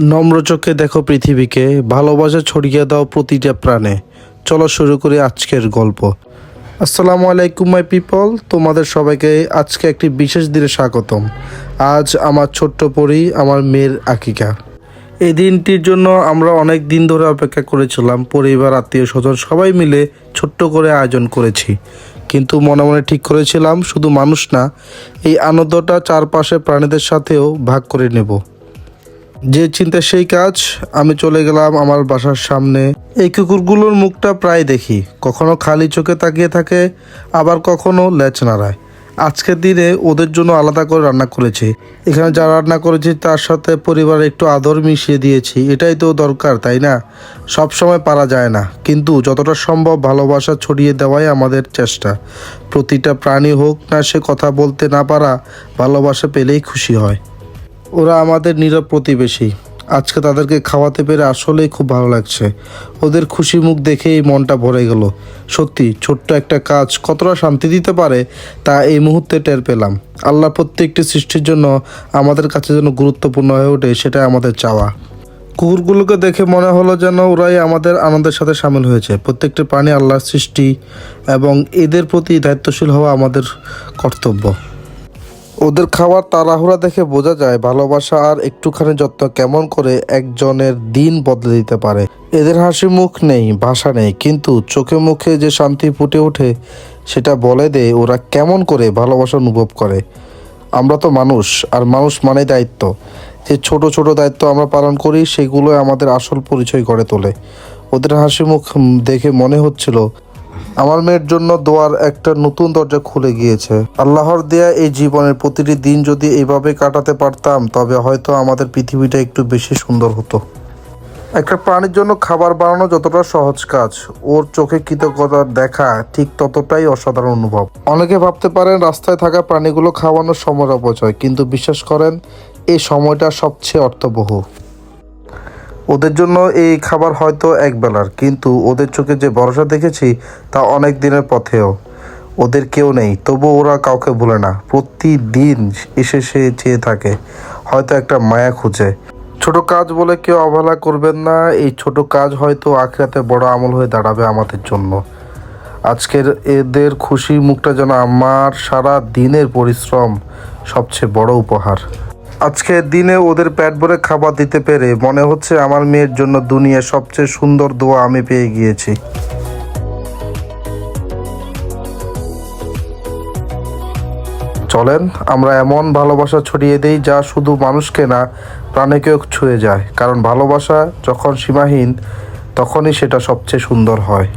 নম্র চোখে দেখো পৃথিবীকে, ভালোবাসা ছড়িয়ে দাও প্রতিটা প্রাণে। চলো শুরু করি আজকের গল্প। আসসালামু আলাইকুম মাই পিপল তোমাদের সবাইকে আজকে একটি বিশেষ দিনে স্বাগতম। আজ আমার ছোট্ট পরি, আমার মেয়ের আকিকা। এই দিনটির জন্য আমরা অনেক দিন ধরে অপেক্ষা করেছিলাম, পরিবার, আত্মীয় স্বজন সবাই মিলে ছোট্ট করে আয়োজন করেছি। কিন্তু মনে মনে ঠিক করেছিলাম, শুধু মানুষ না, এই আনন্দটা চারপাশে প্রাণীদের সাথেও ভাগ করে নেব। যে চিন্তা সেই কাজ। আমি চলে গেলাম আমার বাসার সামনে। এই কুকুরগুলোর মুখটা প্রায় দেখি। কখনো খালি চোখে তাকিয়ে থাকে, আবার কখনো লেচ নাড়ায় আজকের দিনে ওদের জন্য আলাদা করে রান্না করেছি। এখানে যা রান্না করেছি তার সাথে পরিবারে একটু আদর মিশিয়ে দিয়েছি। এটাই তো দরকার, তাই না? সব সময় পারা যায় না। কিন্তু যতটা সম্ভব ভালোবাসা ছড়িয়ে দেওয়াই আমাদের চেষ্টা। প্রতিটা প্রাণী হোক না সে কথা বলতে না পারা ভালোবাসা পেলেই খুশি হয়। ওরা আমাদের নীরব প্রতিবেশী। আজকে তাদেরকে খাওয়াতে পেরে আসলেই খুব ভালো লাগছে। ওদের খুশি মুখ দেখেই মনটা ভরে গেল। সত্যি, ছোট্ট একটা কাজ কতটা শান্তি দিতে পারে তা এই মুহূর্তে টের পেলাম। আল্লাহ প্রত্যেকটি সৃষ্টির জন্য আমাদের কাছে যেন গুরুত্বপূর্ণ হয়ে ওঠে, সেটাই আমাদের চাওয়া। কুকুরগুলোকে দেখে মনে হলো যেন ওরাই আমাদের আনন্দের সাথে সামিল হয়েছে। প্রত্যেকটি প্রাণী আল্লাহর সৃষ্টি এবং এদের প্রতি দায়িত্বশীল হওয়া আমাদের কর্তব্য। ওদের খাওয়ার তাড়াহুড়া দেখে বোঝা যায় ভালোবাসা আর একটুখানি যত্ন কেমন করে একজনের দিন বদলে দিতে পারে। এদের হাসি মুখ নেই, ভাষা নেই, কিন্তু চোখে মুখে যে শান্তি ফুটে ওঠে, সেটা বলে দেয় ওরা কেমন করে ভালোবাসা অনুভব করে। আমরা তো মানুষ, আর মানুষ মানে দায়িত্ব। যে ছোট ছোট দায়িত্ব আমরা পালন করি সেগুলো আমাদের আসল পরিচয় গড়ে তোলে। ওদের হাসি মুখ দেখে মনে হচ্ছিল আমার মেয়ের জন্য দোয়ার একটা নতুন দরজা খুলে গিয়েছে। আল্লাহর দেয়া এই জীবনের প্রতিটি দিন যদি এইভাবে কাটাতে পারতাম, তবে হয়তো আমাদের পৃথিবীটা একটু বেশি সুন্দর হতো। একটা প্রাণীর জন্য খাবার বানানো যতটা সহজ কাজ, ওর চোখে কৃতজ্ঞতা দেখা ঠিক ততটাই অসাধারণ অনুভব। অনেকে ভাবতে পারেন রাস্তায় থাকা প্রাণীগুলো খাওয়ানোর সময় অপচয়, কিন্তু বিশ্বাস করেন, এই সময়টা সবচেয়ে অর্থবহ। ওদের জন্য এই খাবার হয়তো এক বেলার কিন্তু ওদের চোখে যে ভরসা দেখেছি তা অনেক দিনের পথেও। ওদের কেউ নেই, তবু ওরা কাউকে ভুলে না। প্রতিদিন এসে সে চেয়ে থাকে, হয়তো একটা মায়া খুঁজে। ছোট কাজ বলে কেউ অবহেলা করবেন না, এই ছোট কাজ হয়তো আখরাতে বড় আমল হয়ে দাঁড়াবে আমাদের জন্য। আজকের এদের খুশি মুখটা যেন আমার সারা দিনের পরিশ্রম সবচেয়ে বড় উপহার। আজকের দিনে ওদের পেট ভরে খাবার দিতে পেরে মনে হচ্ছে আমার মেয়ের জন্য দুনিয়ার সবচেয়ে সুন্দর দোয়া আমি পেয়ে গিয়েছি। চলেন, আমরা এমন ভালোবাসা ছড়িয়ে দেই যা শুধু মানুষকে না, প্রাণীকেও ছুঁয়ে যায়। কারণ ভালোবাসা যখন সীমাহীন, তখনই সেটা সবচেয়ে সুন্দর হয়।